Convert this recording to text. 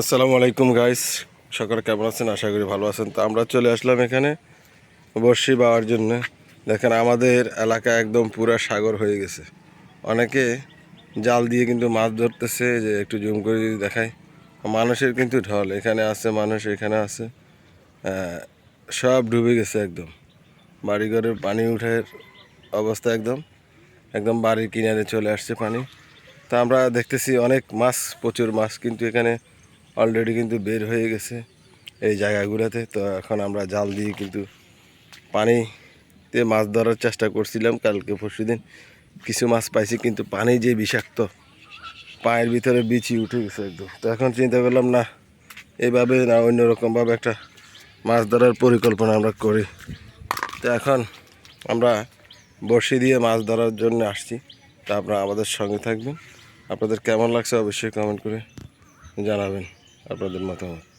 আসসালামু আলাইকুম গাইস সকলে কেমন আছেন? আশা করি ভালো আছেন। তো আমরা চলে আসলাম এখানে বর্ষি বাওয়ার জন্য। দেখেন, আমাদের এলাকা একদম পুরা সাগর হয়ে গেছে। অনেকে জাল দিয়ে কিন্তু মাছ ধরতেছে যে একটু জুম করে যদি দেখায় মানুষের কিন্তু ঢল, এখানে আছে মানুষ, এখানে আছে। সব ডুবে গেছে একদম। বাড়িঘরের পানি উঠার অবস্থা একদম। একদম বাড়ির কিনারে চলে আসছে পানি। তা আমরা দেখতেছি অনেক মাছ, প্রচুর মাছ কিন্তু এখানে অলরেডি কিন্তু বের হয়ে গেছে এই জায়গাগুলোতে। তো এখন আমরা জাল দিয়ে কিন্তু পানিতে মাছ ধরার চেষ্টা করছিলাম কালকে পরশু দিন। কিছু মাছ পাইছি, কিন্তু পানি যে বিষাক্ত, পায়ের ভিতরে বিচি উঠে গেছে একদম। তো এখন চিন্তা করলাম, না, এভাবে না অন্যরকমভাবে একটা মাছ ধরার পরিকল্পনা আমরা করি। তো এখন আমরা বড়শি দিয়ে মাছ ধরার জন্য আসছি। তা আপনারা আমাদের সঙ্গে থাকবেন। আপনাদের কেমন লাগছে অবশ্যই কমেন্ট করে জানাবেন। আপনাদের মতামত